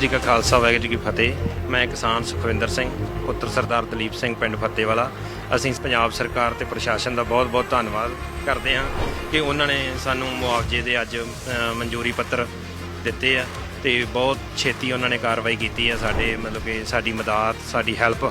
ਜੀ ਕਾ ਖਾਲਸਾ, ਵਾਹਿਗੁਰੂ ਜੀ ਕੀ ਫਤਿਹ। ਮੈਂ ਕਿਸਾਨ ਸੁਖਵਿੰਦਰ ਸਿੰਘ, ਪੁੱਤਰ ਸਰਦਾਰ ਦਲੀਪ ਸਿੰਘ, ਪਿੰਡ ਫਤਿਹਵਾਲਾ। ਅਸੀਂ ਪੰਜਾਬ ਸਰਕਾਰ ਤੇ ਪ੍ਰਸ਼ਾਸਨ ਦਾ ਬਹੁਤ-ਬਹੁਤ ਧੰਨਵਾਦ ਕਰਦੇ ਹਾਂ ਕਿ ਉਹਨਾਂ ਨੇ ਸਾਨੂੰ ਮੁਆਵਜ਼ੇ ਦੇ ਅੱਜ ਮਨਜ਼ੂਰੀ ਪੱਤਰ ਦਿੱਤੇ ਆ ਤੇ ਬਹੁਤ ਛੇਤੀ ਉਹਨਾਂ ਨੇ ਕਾਰਵਾਈ ਕੀਤੀ ਆ। ਸਾਡੇ ਮਤਲਬ ਕਿ ਸਾਡੀ ਮਦਦ, ਸਾਡੀ ਹੈਲਪ,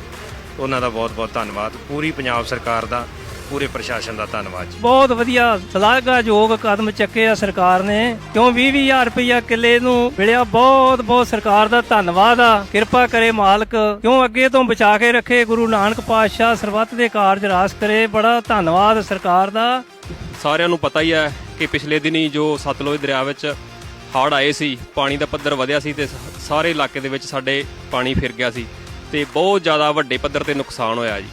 ਉਹਨਾਂ ਦਾ ਬਹੁਤ-ਬਹੁਤ ਧੰਨਵਾਦ। ਪੂਰੀ ਪੰਜਾਬ ਸਰਕਾਰ ਦਾ ਪੂਰੇ ਪ੍ਰਸ਼ਾਸਨ ਦਾ ਧੰਨਵਾਦ ਜੀ। ਬਹੁਤ ਵਧੀਆ ਸ਼ਲਾਘਾਯੋਗ ਕਦਮ ਚੱਕੇ ਆ ਸਰਕਾਰ ਨੇ। ਕਿਉਂ 20-20000 ਰੁਪਇਆ ਕਿੱਲੇ ਨੂੰ ਮਿਲਿਆ? ਬਹੁਤ ਬਹੁਤ ਸਰਕਾਰ ਦਾ ਧੰਨਵਾਦ ਆ। ਕਿਰਪਾ ਕਰੇ ਮਾਲਕ। ਕਿਉਂ ਅੱਗੇ ਤੋਂ ਬਚਾ ਕੇ ਰੱਖੇ? ਗੁਰੂ ਨਾਨਕ ਪਾਤਸ਼ਾਹ ਸਰਬੱਤ ਦੇ ਕਾਰਜ ਰਾਸ ਕਰੇ। ਬੜਾ ਧੰਨਵਾਦ ਸਰਕਾਰ ਦਾ। ਸਾਰਿਆਂ ਨੂੰ ਪਤਾ ਹੀ ਹੈ ਕਿ ਪਿਛਲੇ ਦਿਨੀ ਜੋ ਸਤਲੁਜ ਦਰਿਆ ਵਿੱਚ ਹੜ੍ਹ ਆਏ ਸੀ ਪਾਣੀ ਦਾ ਪੱਧਰ ਵਧਿਆ ਸੀ ਤੇ ਸਾਰੇ ਇਲਾਕੇ ਦੇ ਵਿੱਚ ਸਾਡੇ ਪਾਣੀ ਫਿਰ ਗਿਆ ਸੀ ਤੇ ਬਹੁਤ ਜ਼ਿਆਦਾ ਵੱਡੇ ਪੱਧਰ ਤੇ ਨੁਕਸਾਨ ਹੋਇਆ ਜੀ।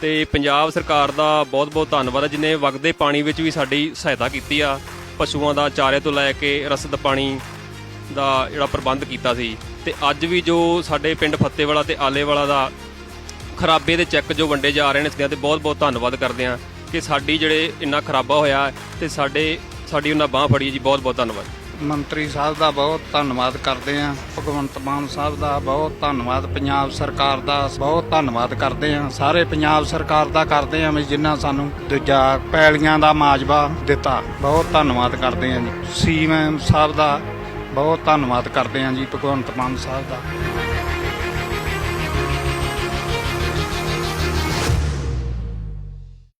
ਤੇ ਪੰਜਾਬ ਸਰਕਾਰ ਦਾ ਬਹੁਤ-ਬਹੁਤ ਧੰਨਵਾਦ ਹੈ, ਜਿਨੇ ਵਗਦੇ ਪਾਣੀ ਵਿੱਚ ਵੀ ਸਾਡੀ ਸਹਾਇਤਾ ਕੀਤੀ ਆ। ਪਸ਼ੂਆਂ ਦਾ ਚਾਰੇ ਤੋਂ ਲੈ ਕੇ ਰਸਦ ਪਾਣੀ ਦਾ ਜਿਹੜਾ ਪ੍ਰਬੰਧ ਕੀਤਾ ਸੀ। ਤੇ ਅੱਜ ਵੀ ਜੋ ਸਾਡੇ ਪਿੰਡ ਫੱਤੇਵਾਲਾ ਤੇ ਆਲੇਵਾਲਾ ਦਾ ਖਰਾਬੇ ਦੇ ਚੈੱਕ ਜੋ ਵੰਡੇ ਜਾ ਰਹੇ ਨੇ ਸਿਆਂ ਤੇ ਬਹੁਤ-ਬਹੁਤ ਧੰਨਵਾਦ ਕਰਦੇ ਹਾਂ ਕਿ ਸਾਡੀ ਜਿਹੜੇ ਇੰਨਾ ਖਰਾਬਾ ਹੋਇਆ ਹੈ ਤੇ ਸਾਡੇ, ਸਾਡੀ ਉਹਨਾਂ ਬਾਹ ਫੜੀ ਹੈ ਜੀ, ਬਹੁਤ-ਬਹੁਤ ਧੰਨਵਾਦ। ਮੰਤਰੀ ਸਾਹਿਬ ਦਾ ਬਹੁਤ ਧੰਨਵਾਦ ਕਰਦੇ ਹਾਂ, ਭਗਵੰਤ ਮਾਨ ਸਾਹਿਬ ਦਾ ਬਹੁਤ ਧੰਨਵਾਦ, ਪੰਜਾਬ ਸਰਕਾਰ ਦਾ ਬਹੁਤ ਧੰਨਵਾਦ ਕਰਦੇ ਹਾਂ, ਸਾਰੇ ਪੰਜਾਬ ਸਰਕਾਰ ਦਾ ਕਰਦੇ ਹਾਂ ਵੀ ਜਿਨ੍ਹਾਂ ਸਾਨੂੰ ਦੂਜਾ ਪੈਲੀਆਂ ਦਾ ਮਾਜਵਾ ਦਿੱਤਾ। ਬਹੁਤ ਧੰਨਵਾਦ ਕਰਦੇ ਹਾਂ ਜੀ। ਸੀਐਮ ਸਾਹਿਬ ਦਾ ਬਹੁਤ ਧੰਨਵਾਦ ਕਰਦੇ ਹਾਂ ਜੀ, ਭਗਵੰਤ ਮਾਨ ਸਾਹਿਬ ਦਾ।